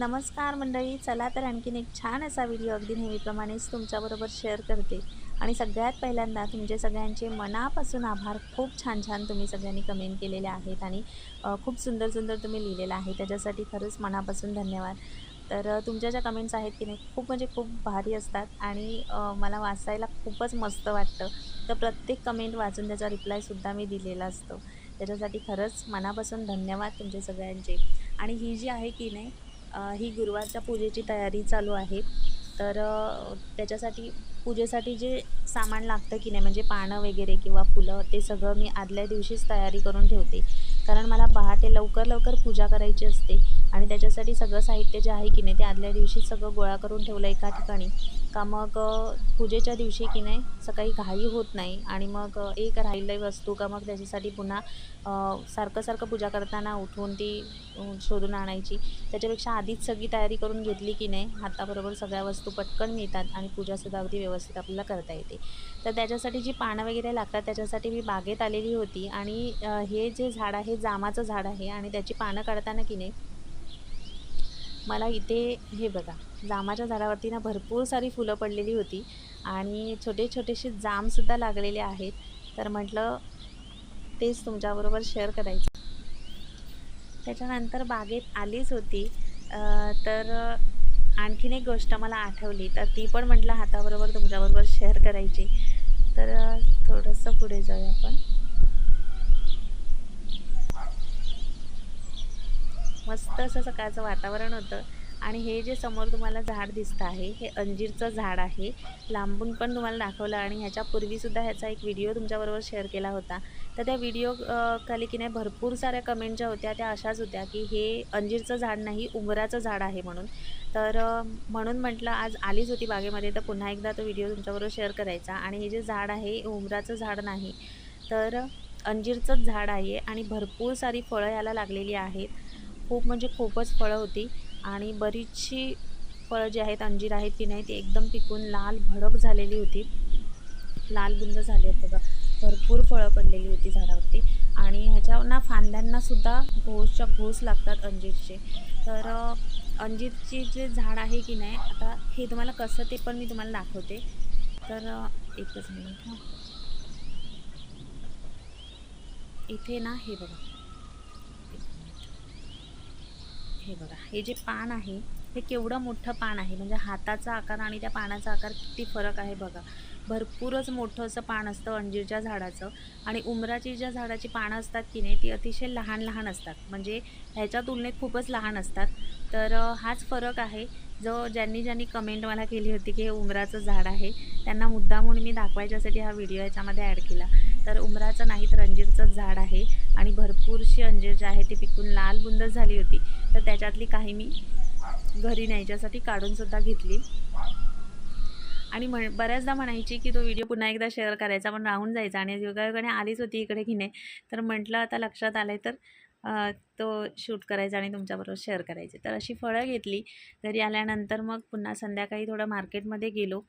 नमस्कार मंडळी चला तर आणखीन एक छान असा व्हिडिओ अगदी नेहमीप्रमाणेच तुमच्याबरोबर शेअर करते. आणि सगळ्यात पहिल्यांदा तुमचे सगळ्यांचे मनापासून आभार. खूप छान छान तुम्ही सगळ्यांनी कमेंट केलेले आहेत आणि खूप सुंदर सुंदर तुम्ही लिहिलेलं आहे. त्याच्यासाठी खरंच मनापासून धन्यवाद. तर तुमच्या ज्या कमेंट्स आहेत की नाही खूप म्हणजे खूप भारी असतात आणि मला वाचायला खूपच मस्त वाटतं. तर प्रत्येक कमेंट वाचून त्याचा रिप्लायसुद्धा मी दिलेला असतो. त्याच्यासाठी खरंच मनापासून धन्यवाद तुमचे सगळ्यांचे. आणि ही जी आहे की नाही ही गुरुवारच्या पूजेची तयारी चालू आहे. तर त्याच्यासाठी पूजेसाठी जे सामान लागतं की नाही म्हणजे पानं वगैरे किंवा फुलं ते सगळं मी आदल्या दिवशीच तयारी करून ठेवते. कारण मला पहाटे लवकर लवकर पूजा करायची असते आणि त्याच्यासाठी सगळं साहित्य जे आहे की नाही ते आदल्या दिवशीच सगळं गोळा करून ठेवलं एका ठिकाणी. का मग पूजेच्या दिवशी की नाही सकाळी घाई होत नाही आणि मग एक राहिलं वस्तू का मग त्याच्यासाठी पुन्हा सारखं सारखं पूजा करताना उठून ती शोधून आणायची. त्याच्यापेक्षा आधीच सगळी तयारी करून घेतली की नाही हाताबरोबर सगळ्या वस्तू पटकन मिळतात आणि पूजासुद्धा अगदी व्यवस्थित आपल्याला करता येते. तर त्याच्यासाठी जी पानं वगैरे लागतात त्याच्यासाठी मी बागेत आलेली होती आणि हे जे झाड आहे जामाचं झाड आहे आणि त्याची पानं काढताना की नाही मला इथे हे बघा जामाच्या झाडावरती ना भरपूर सारी फुलं पडलेली होती आणि छोटे छोटेसे जामसुद्धा लागलेले आहेत. तर म्हटलं तेच तुमच्याबरोबर शेअर करायचं. त्याच्यानंतर बागेत आलीच होती. तर आणखीन एक गोष्ट मला आठवली तर ती पण म्हटलं हाताबरोबर तुमच्याबरोबर शेअर करायची. तर थोडंसं पुढे जाऊया आपण. मस्त असं सकाळचं वातावरण होतं. आणि हे जे समोर तुम्हाला झाड दिसतं आहे हे अंजीरचं झाड आहे. लांबून पण तुम्हाला दाखवलं आणि ह्याच्या पूर्वीसुद्धा ह्याचा एक व्हिडिओ तुमच्याबरोबर शेअर केला होता. तर त्या व्हिडिओ खाली की नाही भरपूर साऱ्या कमेंट ज्या होत्या त्या अशाच होत्या की हे अंजीरचं झाड नाही उंबराचं झाड आहे म्हणून. तर म्हणून म्हटलं आज आलीच होती बागेमध्ये तर पुन्हा एकदा तो व्हिडिओ तुमच्याबरोबर शेअर करायचा. आणि हे जे झाड आहे हे उंबराचं झाड नाही. तर अंजीरचंच झाड आहे आणि भरपूर सारी फळं याला लागलेली आहेत. खूप म्हणजे खूपच फळं होती. आणि बरीचशी फळं जी आहेत अंजीर आहेत की नाही ती एकदम पिकून लाल भडक झालेली होती. लाल बुंद झाले आहेत बघा. भरपूर फळं पडलेली होती झाडावरती. आणि ह्याच्या ना फांद्यांनासुद्धा घोसच्या घोस लागतात अंजीरचे. तर अंजीरचे अंजीरची जे झाड आहे की नाही आता हे तुम्हाला कसं ते पण मी तुम्हाला दाखवते. तर एकच मिनिट हां. इथे ना हे बघा एक मिनिट हे बघा हे जे पान आहे हे केवढं मोठं पान आहे. म्हणजे हाताचा आकार आणि त्या पानाचा आकार किती फरक आहे बघा. भरपूरच मोठं असं पान असतं अंजीरच्या झाडाचं. आणि उमराची ज्या झाडाची पानं असतात की नाही ती अतिशय लहान लहान असतात. म्हणजे ह्याच्या तुलनेत खूपच लहान असतात. तर हाच फरक आहे. जो ज्यांनी ज्यांनी कमेंट मला केली होती की हे उमराचं झाड आहे त्यांना मुद्दा म्हणून मी दाखवायच्यासाठी हा व्हिडिओ याच्यामध्ये ॲड केला. तर उमराचं नाही तर अंजीरचंच झाड आहे आणि भरपूरशी अंजीर जे आहे ती पिकून लाल बुंद झाली होती. तर त्याच्यातली काही मी घरी न्यायच्यासाठी काढूनसुद्धा घेतली. आणि म्हण बऱ्याचदा म्हणायची की तो व्हिडिओ पुन्हा एकदा शेअर करायचा पण राहून जायचा आणि योगायोगाने आलीच होती इकडे की नाही तर म्हटलं आता लक्षात आलं आहे तर तो शूट करायचा आणि तुमच्याबरोबर शेअर करायचे. तर अशी फळं घेतली. घरी आल्यानंतर मग पुन्हा संध्याकाळी थोडं मार्केटमध्ये गेलो.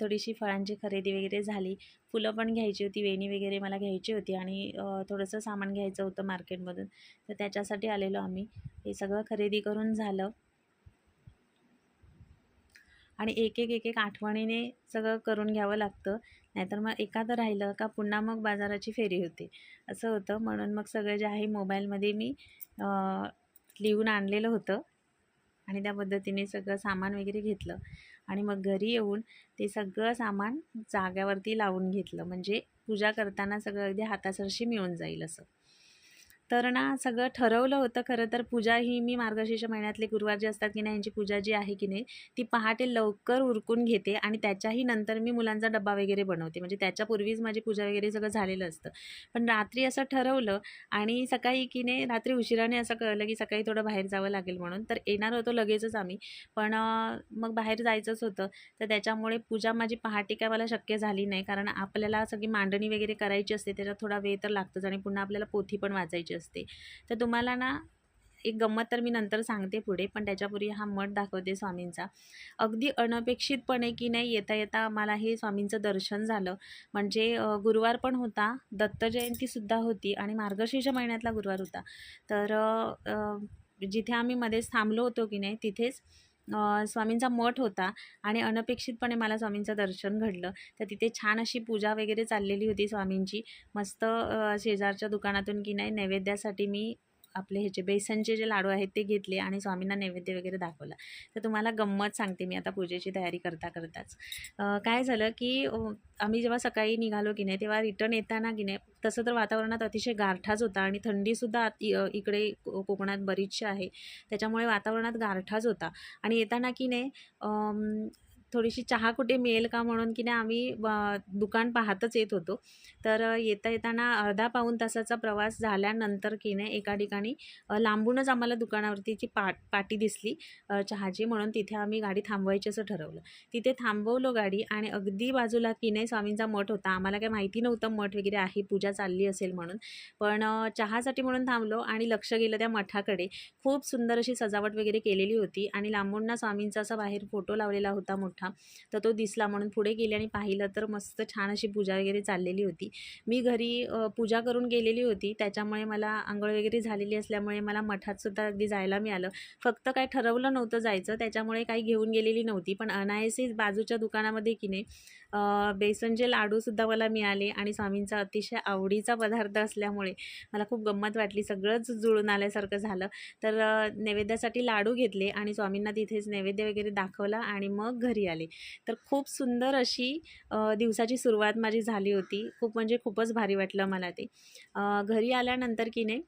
थोडीशी फळांची खरेदी वगैरे झाली. फुलं पण घ्यायची होती वेणी वगैरे मला घ्यायची होती आणि थोडंसं सामान घ्यायचं होतं मार्केटमधून. तर त्याच्यासाठी आलेलो आम्ही. हे सगळं खरेदी करून झालं. आणि एक एक एक एक आठवणीने सगळं करून घ्यावं लागतं. नाहीतर मग एखादं राहिलं का पुन्हा मग बाजाराची फेरी होते. असं होतं. म्हणून मग सगळं जे आहे मोबाईलमध्ये मी लिहून आणलेलं होतं. आणि त्या पद्धतीने सगळं सामान वगैरे घेतलं. आणि मग घरी येऊन ते सगळं सामान जाग्यावरती लावून घेतलं. म्हणजे पूजा करताना सगळं अगदी हातासरशी मिळून जाईल असं. तर ना सगळं ठरवलं होतं खरं तर. पूजा ही मी मार्गशीर्ष महिन्यातले गुरुवार जे असतात की नाही यांची पूजा जी आहे की नाही ती पहाटे लवकर उरकून घेते आणि त्याच्याही नंतर मी मुलांचा डबा वगैरे बनवते. म्हणजे त्याच्यापूर्वीच माझी पूजा वगैरे सगळं झालेलं असतं. पण रात्री असं ठरवलं आणि सकाळी की नाही रात्री उशिराने असं कळलं की सकाळी थोडं बाहेर जावं लागेल म्हणून. तर येणार होतो लगेचच आम्ही. पण मग बाहेर जायचंच होतं. तर त्याच्यामुळे पूजा माझी पहाटे काय मला शक्य झाली नाही. कारण आपल्याला सगळी मांडणी वगैरे करायची असते त्याच्यात थोडा वेळ तर लागतोच आणि पुन्हा आपल्याला पोथी पण वाचायची असते. तर तुम्हाला ना एक गंमत तर मी नंतर सांगते पुढे पण त्याच्यापूर्वी हा मठ दाखवते स्वामींचा. अगदी अनपेक्षितपणे की नाही येता येता मला हे स्वामींचं दर्शन झालं. म्हणजे गुरुवार पण होता दत्त जयंतीसुद्धा होती आणि मार्गशीर्ष महिन्यातला गुरुवार होता. तर जिथे आम्ही मध्येच थांबलो होतो की नाही तिथेच स्वामींचा मठ होता आणि अनपेक्षितपणे मला स्वामींचं दर्शन घडलं. तर तिथे छान अशी पूजा वगैरे चाललेली होती स्वामींची. मस्त शेजारच्या दुकानातून की नाही नैवेद्यासाठी मी आपले ह्याचे बेसनचे जे लाडू आहेत ते घेतले आणि स्वामींना नैवेद्य वगैरे दाखवला. तर तुम्हाला गंमत सांगते मी आता पूजेची तयारी करता करताच. काय झालं की आम्ही जेव्हा सकाळी निघालो की नाही तेव्हा रिटर्न येताना की नाही तसं तर वातावरणात अतिशय गारठाच होता आणि थंडीसुद्धा इकडे को- कोकणात बरीचशी आहे. त्याच्यामुळे वातावरणात गारठाच होता. आणि येताना की नाही थोडीशी चहा कुठे मिळेल का म्हणून की नाही आम्ही दुकान पाहतच येत होतो. तर येता येताना अर्धा पाऊण तासाचा प्रवास झाल्यानंतर की नाही एका ठिकाणी लांबूनच आम्हाला दुकानावरतीची पाट पाटी दिसली चहाची म्हणून तिथे आम्ही गाडी थांबवायची असं ठरवलं. तिथे थांबवलो गाडी आणि अगदी बाजूला की नाही स्वामींचा मठ होता. आम्हाला काही माहिती नव्हतं मठ वगैरे आहे पूजा चालली असेल म्हणून. पण चहासाठी म्हणून थांबलो आणि लक्ष गेलं त्या मठाकडे. खूप सुंदर अशी सजावट वगैरे केलेली होती आणि लांबूंना स्वामींचा असा बाहेर फोटो लावलेला होता मोठा. तर तो दिसला म्हणून पुढे गेले आणि पाहिलं तर मस्त छान अशी पूजा वगैरे चाललेली होती. मी घरी पूजा करून गेलेली होती. त्याच्यामुळे मला आंघोळ वगैरे झालेली असल्यामुळे मला मठातसुद्धा अगदी जायला मिळालं. फक्त काय ठरवलं नव्हतं जायचं. त्याच्यामुळे काही घेऊन गेलेली नव्हती. पण अनायसी बाजूच्या दुकानामध्ये की नाही बेसनचे लाडूसुद्धा मला मिळाले आणि स्वामींचा अतिशय आवडीचा पदार्थ असल्यामुळे मला खूप गंमत वाटली. सगळंच जुळून आल्यासारखं झालं. तर नैवेद्यासाठी लाडू घेतले आणि स्वामींना तिथेच नैवेद्य वगैरे दाखवला आणि मग घरी आले. तर खूप सुंदर अशी दिवसाची सुरुवात माझी झाली होती. खूप म्हणजे खूपच भारी वाटलं मला ते. घरी आल्यानंतर की नाही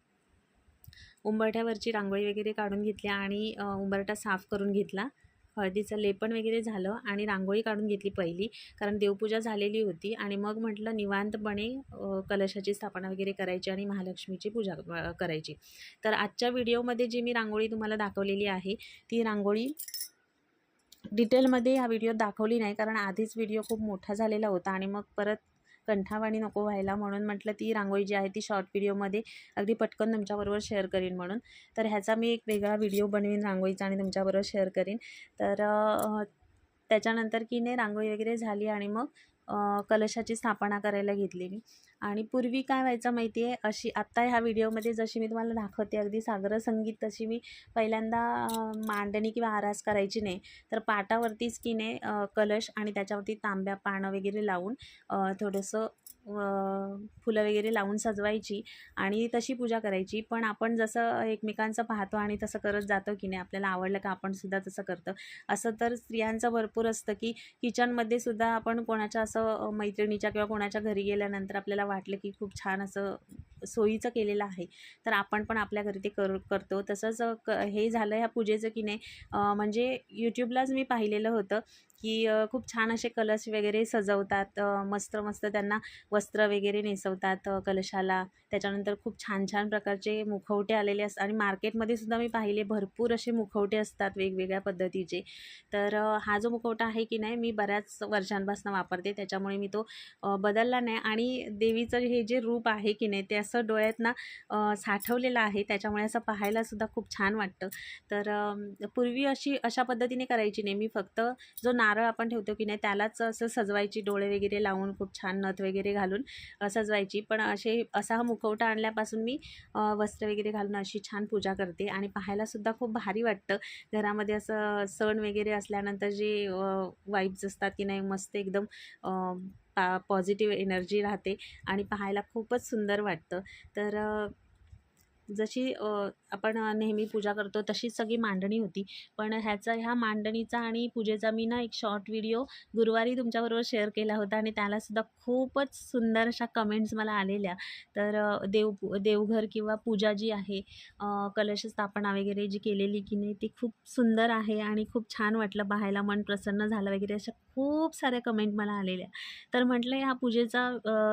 उंबरठ्यावरची रांगोळी वगैरे काढून घेतली आणि उंबरठा साफ करून घेतला. हळदीचं लेपन वगैरे झालं आणि रांगोळी काढून घेतली पहिली कारण देवपूजा झालेली होती आणि मग म्हटलं निवांतपणे कलशाची स्थापना वगैरे करायची आणि महालक्ष्मीची पूजा करायची. तर आजच्या व्हिडिओमध्ये जी मी रांगोळी तुम्हाला दाखवलेली आहे ती रांगोळी डिटेलमध्ये हा व्हिडिओ दाखवली नाही कारण आधीच व्हिडिओ खूप मोठा झालेला होता आणि मग परत कंठावाणी नको व्हायला म्हणून म्हटलं ती रांगोळी जी आहे ती शॉर्ट व्हिडिओमध्ये अगदी पटकन तुमच्याबरोबर शेअर करीन म्हणून. तर ह्याचा मी एक वेगळा व्हिडिओ बनवीन रांगोळीचा आणि तुमच्याबरोबर शेअर करीन. तर त्याच्यानंतर की नाही रांगोळी वगैरे झाली आणि मग कलशाची स्थापना करायला घेतली मी. आणि पूर्वी काय व्हायचं माहिती आहे अशी आत्ता ह्या व्हिडिओमध्ये जशी मी तुम्हाला दाखवते अगदी सागर संगीत तशी मी पहिल्यांदा मांडणी किंवा आरास करायची नाही. तर पाटावरतीच की नाही कलश आणि त्याच्यावरती तांब्या पानं वगैरे लावून थोडंसं फुलं वगैरे लावून सजवायची आणि तशी पूजा करायची. पण आपण जसं एकमेकांचं पाहतो आणि तसं करत जातो की नाही आपल्याला आवडलं का आपण सुद्धा तसं करतो. असं तर स्त्रियांचं भरपूर असतं की किचनमध्ये सुद्धा आपण कोणाच्या असं मैत्रिणीच्या किंवा कोणाच्या घरी गेल्यानंतर आपल्याला वाटलं की खूप छान असं सोयीचं केलेलं आहे. तर आपण पण आपल्या घरी ते कर करतो. तसंच क हे झालं ह्या पूजेचं की नाही म्हणजे यूट्यूबलाच मी पाहिलेलं होतं की खूप छान असे कलश वगैरे सजवतात. मस्त मस्त त्यांना वस्त्र वगैरे नेसवतात कलशाला. त्याच्यानंतर खूप छान छान प्रकारचे मुखवटे आलेले असतात. आणि मार्केटमध्ये सुद्धा मी पाहिले भरपूर असे मुखवटे असतात वेगवेगळ्या पद्धतीचे. तर हा जो मुखवटा आहे की नाही मी बऱ्याच वर्षांपासून वापरते. त्याच्यामुळे मी तो बदलला नाही. आणि देवीचं हे जे रूप आहे की नाही ते असं डोळ्यात ना साठवलेलं आहे. त्याच्यामुळे असं पाहायलासुद्धा खूप छान वाटतं. तर पूर्वी अशी अशा पद्धतीने करायची नाही. मी फक्त जो नारळ आपण ठेवतो की नाही त्यालाच असं सजवायची डोळे वगैरे लावून खूप छान नथ वगैरे घालून सजवायची. पण असे असा हा मुखवटा आणल्यापासून मी वस्त्र वगैरे घालून अशी छान पूजा करते. आणि पाहायलासुद्धा खूप भारी वाटतं. घरामध्ये असं सण वगैरे असल्यानंतर जे वाईब्स असतात की नाही मस्त एकदम पा पॉझिटिव्ह एनर्जी राहते. आणि पाहायला खूपच सुंदर वाटतं. तर जशी आपण नेहमी पूजा करतो तशीच सगळी मांडणी होती. पण ह्याचा ह्या मांडणीचा आणि पूजेचा मी ना एक शॉर्ट व्हिडिओ गुरुवारी तुमच्याबरोबर शेअर केला होता आणि त्यालासुद्धा खूपच सुंदर अशा कमेंट्स मला आलेल्या. तर देव देवघर किंवा पूजा जी आहे कलश स्थापना वगैरे जी केलेली की नाही ती खूप सुंदर आहे आणि खूप छान वाटलं पाहायला मन प्रसन्न झालं वगैरे अशा खूप साऱ्या कमेंट मला आलेल्या. तर म्हटलं ह्या पूजेचा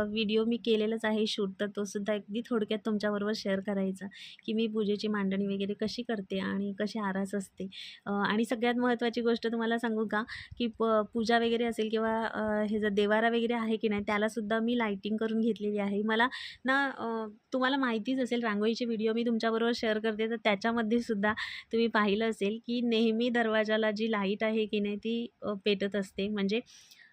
व्हिडिओ मी केलेलाच आहे शूट तर तो सुद्धा अगदी थोडक्यात तुमच्याबरोबर शेअर करायचा की मी पूजेची मांडणी वगैरे कशी करते आणि कशी आरास असते. आणि सगळ्यात महत्त्वाची गोष्ट तुम्हाला सांगू का की प पूजा वगैरे असेल किंवा हे जर देवारा वगैरे आहे की नाही त्यालासुद्धा मी लाईटिंग करून घेतलेली आहे. मला ना तुम्हाला माहितीच असेल रांगोळीचे व्हिडिओ मी तुमच्याबरोबर शेअर करते तर त्याच्यामध्ये सुद्धा तुम्ही पाहिलं असेल की नेहमी दरवाजाला जी लाइट आहे की नाही ती पेटत असते. म्हणजे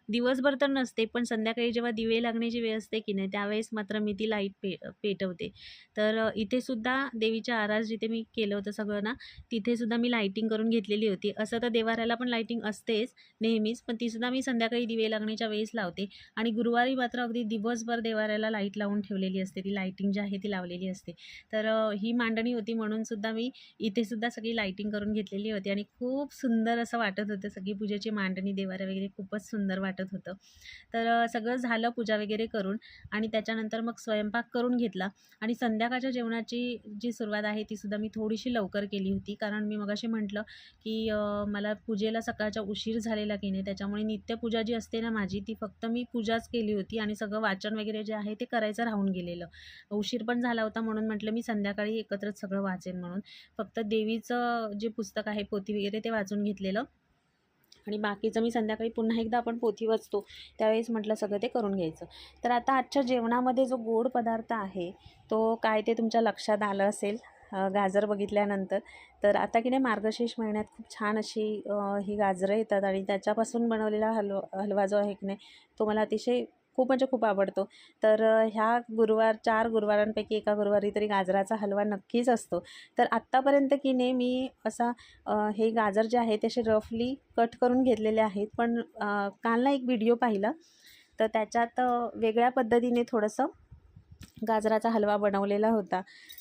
दिवसभर तर नसते पण संध्याकाळी जेव्हा दिवे लागण्याची वेळ असते की नाही त्यावेळेस मात्र मी ती लाइट पे पेटवते. तर इथेसुद्धा देवीच्या आरास जिथे मी केलं होतं सगळं ना तिथेसुद्धा मी लाईटिंग करून घेतलेली होती. असं तर देवाऱ्याला पण लाईटिंग असतेच नेहमीच पण तीसुद्धा मी संध्याकाळी दिवे लागण्याच्या वेळेस लावते. आणि गुरुवारी मात्र अगदी दिवसभर देवाऱ्याला लाइट लावून ठेवलेली असते ती लाईटिंग जी आहे ती लावलेली असते. तर ही मांडणी होती म्हणूनसुद्धा मी इथेसुद्धा सगळी लाईटिंग करून घेतलेली होती. आणि खूप सुंदर असं वाटत होतं सगळी पूजेची मांडणी देवाऱ्या वगैरे खूपच सुंदर वाटत होतं. तर सगळं झालं पूजा वगैरे करून आणि त्याच्यानंतर मग स्वयंपाक करून घेतला. आणि संध्याकाळच्या जेवणाची जी सुरुवात आहे ती सुद्धा मी थोडीशी लवकर केली होती. कारण मी मगाशी म्हटलं की मला पूजेला सकाळचा उशीर झालेला की नाही त्याच्यामुळे नित्यपूजा जी असते ना माझी ती फक्त मी पूजाच केली होती आणि सगळं वाचन वगैरे जे आहे ते करायचं राहून गेलेलं. उशीर पण झाला होता म्हणून म्हटलं मी संध्याकाळी एकत्रच सगळं वाचेन म्हणून. फक्त देवीचं जे पुस्तक आहे पोथी वगैरे ते वाचून घेतलेलं. आणि बाकीचं मी संध्याकाळी पुन्हा एकदा आपण पोथी वाचतो त्यावेळेस म्हटलं सगळं ते करून घ्यायचं. तर आता आजच्या जेवणामध्ये जो गोड पदार्थ आहे तो काय ते तुमच्या लक्षात आलं असेल गाजर बघितल्यानंतर तर आता की नाही मार्गशीर्ष महिन्यात खूप छान अशी ही गाजरं येतात आणि त्याच्यापासून बनवलेला हलवा हलवा जो आहे की नाही तो मला अतिशय खूप म्हणजे खूप आवडतो. तर ह्या गुरुवार चार गुरुवारांपैकी एका गुरुवारी तरी गाजराचा हलवा नक्कीच असतो. तर आत्तापर्यंत की नाही मी असा हे गाजर जे आहे ते असे रफली कट करून घेतलेले आहेत. पण अ, काल ना एक व्हिडिओ पाहिला. तर त्याच्यात वेगळ्या पद्धतीने थोडंसं गाजराचा हलवा बनवलेला होता.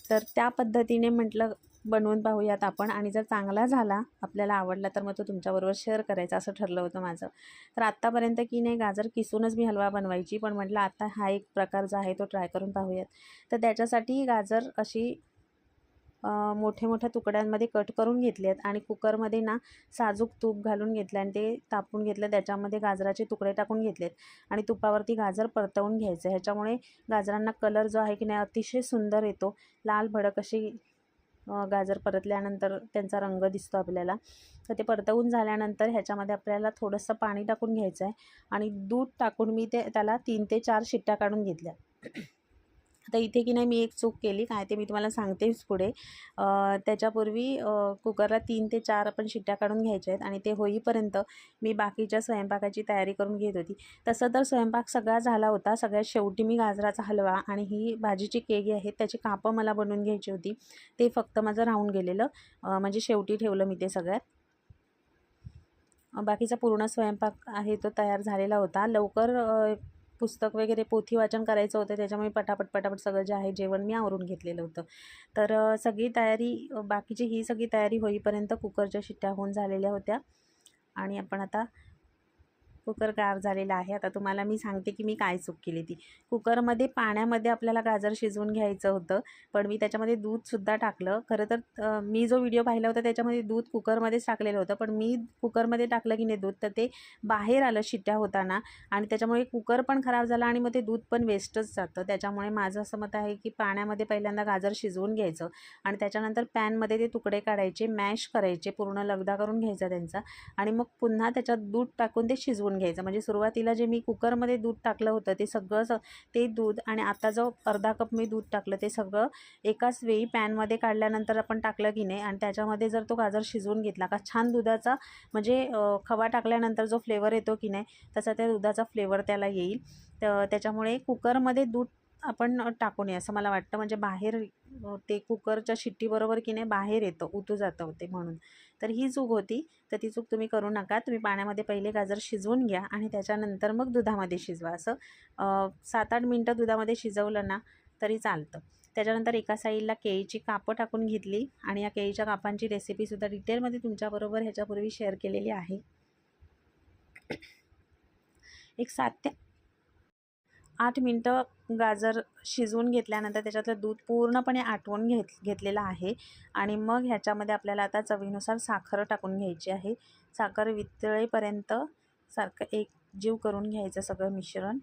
तर त्या पद्धतीने म्हटलं बनवून पाहूयात आपण. आणि जर चांगला झाला आपल्याला आवडला तर मग तो तुमच्याबरोबर शेअर करायचा असं ठरलं होतं माझं. तर आत्तापर्यंत की नाही गाजर किसूनच मी हलवा बनवायची पण म्हटलं आता हा एक प्रकार जो आहे तो ट्राय करून पाहूयात. तर त्याच्यासाठी गाजर अशी मोठ्या मोठ्या तुकड्यांमध्ये कट करून घेतले आहेत आणि कुकरमध्ये ना साजूक तूप घालून घेतलं आणि ते तापून घेतलं. त्याच्यामध्ये गाजराचे तुकडे टाकून घेतलेत. आणि तुपावरती गाजर परतवून घ्यायचं. ह्याच्यामुळे गाजरांना कलर जो आहे की नाही अतिशय सुंदर येतो. लाल भडक अशी गाजर परतल्यानंतर त्यांचा रंग दिसतो आपल्याला. तर ते परतवून झाल्यानंतर ह्याच्यामध्ये आपल्याला थोडंसं पाणी टाकून घ्यायचं आहे. आणि दूध टाकून मी ते त्याला तीन ते चार शिट्ट्या काढून घेतल्या. आता इथे की नाही मी एक चूक केली काय ते मी तुम्हाला सांगतेच पुढे. त्याच्यापूर्वी कुकरला तीन ते चार आपण शिट्ट्या काढून घ्यायच्या आहेत आणि ते होईपर्यंत मी बाकीच्या स्वयंपाकाची तयारी करून घेत होती. तसं तर स्वयंपाक सगळा झाला होता सगळ्यात शेवटी मी गाजराचा हलवा आणि ही भाजीची केळी आहेत त्याची कापं मला बनवून घ्यायची होती. ते फक्त माझं राहून गेलेलं म्हणजे शेवटी ठेवलं मी ते सगळ्यात. बाकीचा पूर्ण स्वयंपाक आहे तो तयार झालेला होता. लवकर पुस्तक वगैरे पोथी वाचन करायचं होतं त्याच्यामुळे पटापट पटापट सगळं जे आहे जेवण मी आवरून घेतलेलं होतं. तर सगळी तयारी बाकीची ही सगळी तयारी होईपर्यंत कुकरच्या शिट्ट्या होऊन झालेल्या होत्या. आणि आपण आता कुकर गार झालेला आहे. आता तुम्हाला मी सांगते की मी काय चूक केली ती. कुकरमध्ये पाण्यामध्ये आपल्याला गाजर शिजवून घ्यायचं होतं पण मी त्याच्यामध्ये दूधसुद्धा टाकलं. खरं तर मी जो व्हिडिओ पाहिला होता त्याच्यामध्ये दूध कुकरमध्येच टाकलेलं होतं पण मी कुकरमध्ये टाकलं की नाही दूध तर ते बाहेर आलं शिट्ट्या होताना आणि त्याच्यामुळे कुकर पण खराब झाला आणि मग ते दूध पण वेस्टच जातं. त्याच्यामुळे माझं असं मत आहे की पाण्यामध्ये पहिल्यांदा गाजर शिजवून घ्यायचं आणि त्याच्यानंतर पॅनमध्ये ते तुकडे काढायचे मॅश करायचे पूर्ण लगदा करून घ्यायचा त्यांचा आणि मग पुन्हा त्याच्यात दूध टाकून ते शिजवून घ्यायचं. म्हणजे सुरुवातीला जे मी कुकरमध्ये दूध टाकलं होतं ते सगळं स- ते दूध आणि आता जो अर्धा कप मी दूध टाकलं ते सगळं एकाच वेळी पॅनमध्ये काढल्यानंतर आपण टाकलं की नाही आणि त्याच्यामध्ये जर तो गाजर शिजवून घेतला का छान दुधाचा म्हणजे खवा टाकल्यानंतर जो फ्लेवर येतो की नाही तसा त्या दुधाचा फ्लेवर त्याला येईल. तर त्याच्यामुळे कुकरमध्ये दूध आपण टाकू नये असं मला वाटतं. म्हणजे बाहेर ते कुकरच्या शिट्टीबरोबर की नाही बाहेर येतं उतू जातं ते म्हणून. तर ही चूक होती. तर ती चूक तुम्ही करू नका. तुम्ही पाण्यामध्ये पहिले गाजर शिजवून घ्या आणि त्याच्यानंतर मग दुधामध्ये शिजवा. असं सात आठ मिनटं दुधामध्ये शिजवलं ना तरी चालतं. त्याच्यानंतर एका साईडला केळीची कापं टाकून घेतली आणि या केळीच्या कापांची रेसिपीसुद्धा डिटेलमध्ये तुमच्याबरोबर ह्याच्यापूर्वी शेअर केलेली आहे. एक सात ते आठ मिनटं गाजर शिजवून घेतल्यानंतर त्याच्यातलं दूध पूर्णपणे आटवून घेत घेतलेलं आहे. आणि मग ह्याच्यामध्ये आपल्याला आता चवीनुसार साखर टाकून घ्यायची आहे. साखर वितळेपर्यंत सारखं एक जीव करून घ्यायचं सगळं मिश्रण.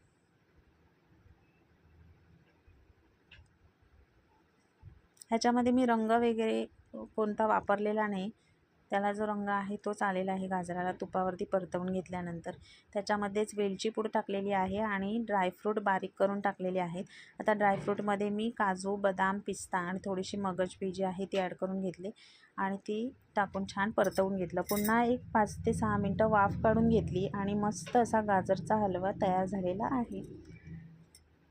ह्याच्यामध्ये मी रंग वगैरे कोणता वापरलेला नाही. त्याला जो रंग आहे तोच आलेला आहे गाजराला. तुपावरती परतवून घेतल्यानंतर त्याच्यामध्येच वेलची पूड टाकलेली आहे आणि ड्रायफ्रूट बारीक करून टाकलेले आहेत. आता ड्रायफ्रूटमध्ये मी काजू बदाम पिस्ता आणि थोडीशी मगजबी जी आहे ती ॲड करून घेतली आणि ती टाकून छान परतवून घेतलं. पुन्हा एक पाच ते सहा मिनटं वाफ काढून घेतली आणि मस्त असा गाजरचा हलवा तयार झालेला आहे.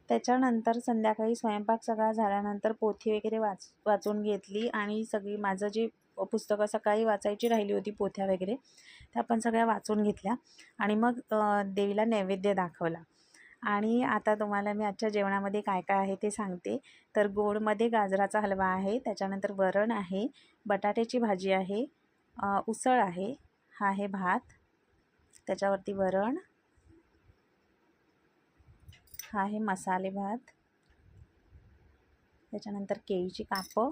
त्याच्यानंतर संध्याकाळी स्वयंपाक सगळा झाल्यानंतर पोथी वगैरे वाच वाचून घेतली आणि सगळी माझं जी पुस्तकं सकाळी वाचायची राहिली होती पोथ्या वगैरे. त्या पण सगळ्या वाचून घेतल्या आणि मग देवीला नैवेद्य दाखवला. आणि आता तुम्हाला मी आजच्या जेवणामध्ये काय काय आहे ते सांगते. तर गोडमध्ये गाजराचा हलवा आहे त्याच्यानंतर वरण आहे बटाट्याची भाजी आहे उसळ आहे हा आहे भात त्याच्यावरती वरण हा आहे मसाले भात त्याच्यानंतर केळीची कापं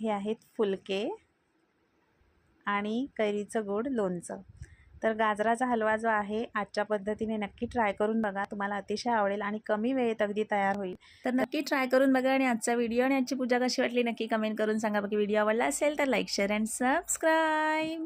हे आहेत फुलके आणि कैरीचं गोड लोणचं. तर गाजराचा हलवा जो आहे आजच्या पद्धतीने नक्की ट्राय करून बघा. तुम्हाला अतिशय आवडेल आणि कमी वेळेत अगदी तयार होईल. तर नक्की ट्राय करून बघा आणि आजचा व्हिडिओ आणि आजची पूजा कशी वाटली नक्की कमेंट करून सांगा. बाकी व्हिडिओ आवडला असेल तर लाईक शेअर अँड सबस्क्राईब